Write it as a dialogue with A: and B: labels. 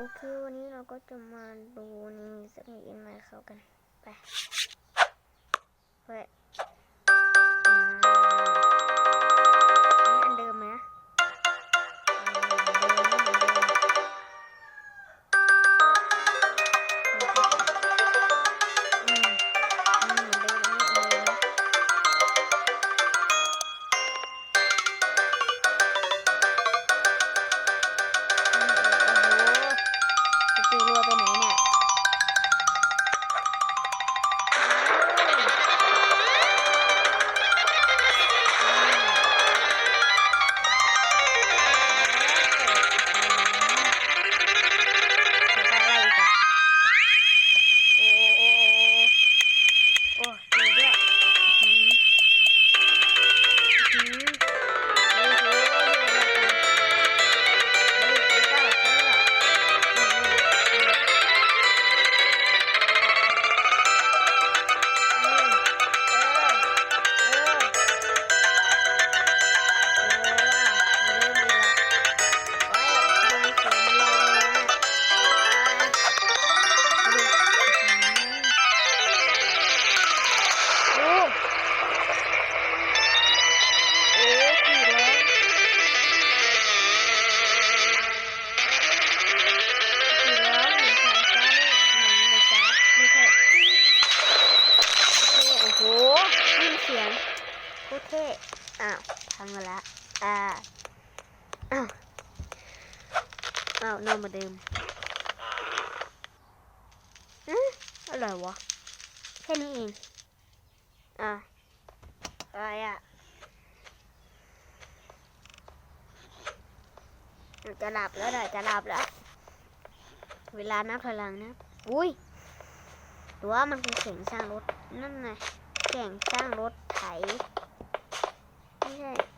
A: โอเควันนี้เราก็จะมาดูนี่สักนิดอินไมเข้ากัน ไปไป โคตรเท่อ้าวพังมาละอ่าอ้าวอ้าวนอนมาเดิมอืมอะไรวะแค่นี้เองอะอะไรอะจะหลับแล้วเด้อจะหลับแล้ว เวลานับพลังนะ อุ้ยหรือว่ามันคือเข่งสร้างรถ นั่นไงเข่งสร้างรถไถ hurt.